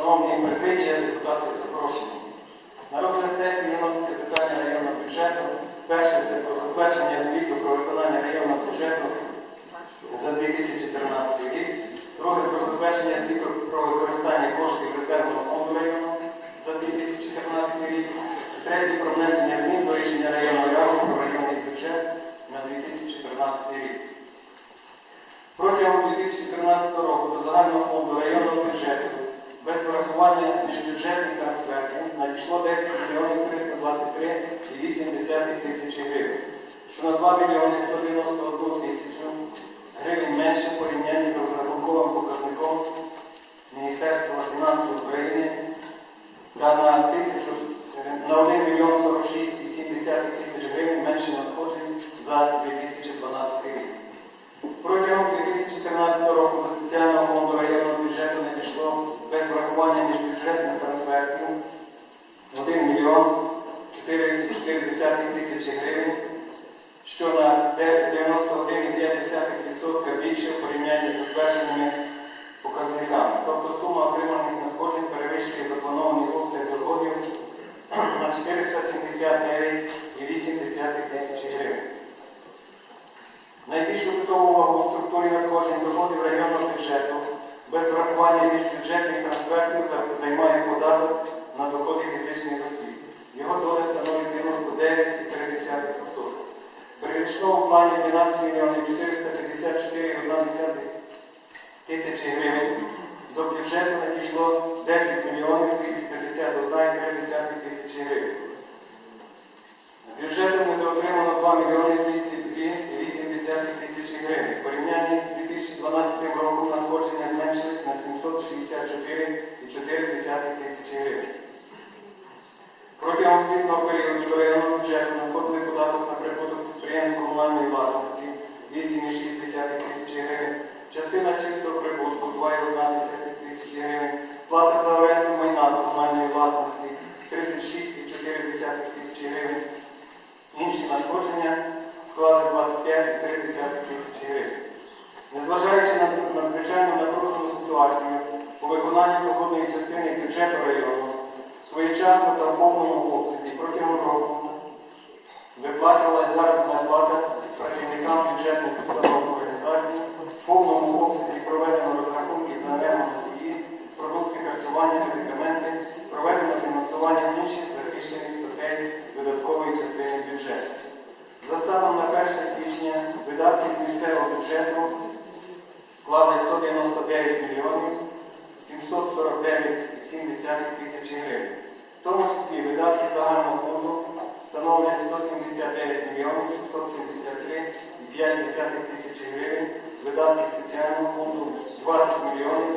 Шановні президія, депутати запрошені. На розгляд сесії виноситься питання районного бюджету. Перше це про затвердження звіту про виконання районного бюджету за 2014 рік. Друге про затвердження звіту про використання коштів резервного фонду району за 2014 рік. Третє про внесення змін до рішення районної ради про районний бюджет на 2014 рік. Протягом 2013 року до загального фонду районного бюджету без врахування міжбюджетних трансфертів надійшло 10 мільйонів 323,8 тисячі гривень, що на 2 мільйони 191 тисячу гривень менше порівнянні з розрахунковим показником Міністерства фінансів України та на, тисячу, на 1 мільйон 46,7 тисяч гривень менше надходжень за 2012 рік. Протягом 2014 року до спеціального фонду районного бюджету надійшло без врахування міжбюджетних трансфертів 1 мільйон 4,4 тисячі гривень, що на 91,5% більше в порівнянні з затвердженими показниками. Тобто сума отриманих надходжень перевищує запланований обсяг доходів на 479,8 тисячі гривень. Найбільшу питому увагу у структурі надходжень доходів районного бюджету без врахування міжбюджетних трансфертів за- займає податок на доходи фізичних осіб. Його доля становить 99,3%. При річному плані 12 мільйонів 454,1 тисячі гривень. vocês não teriam обсязі протягом становлять 179 мільйонів 673,5 тисячі гривень, видатки спеціального фонду 20 мільйонів.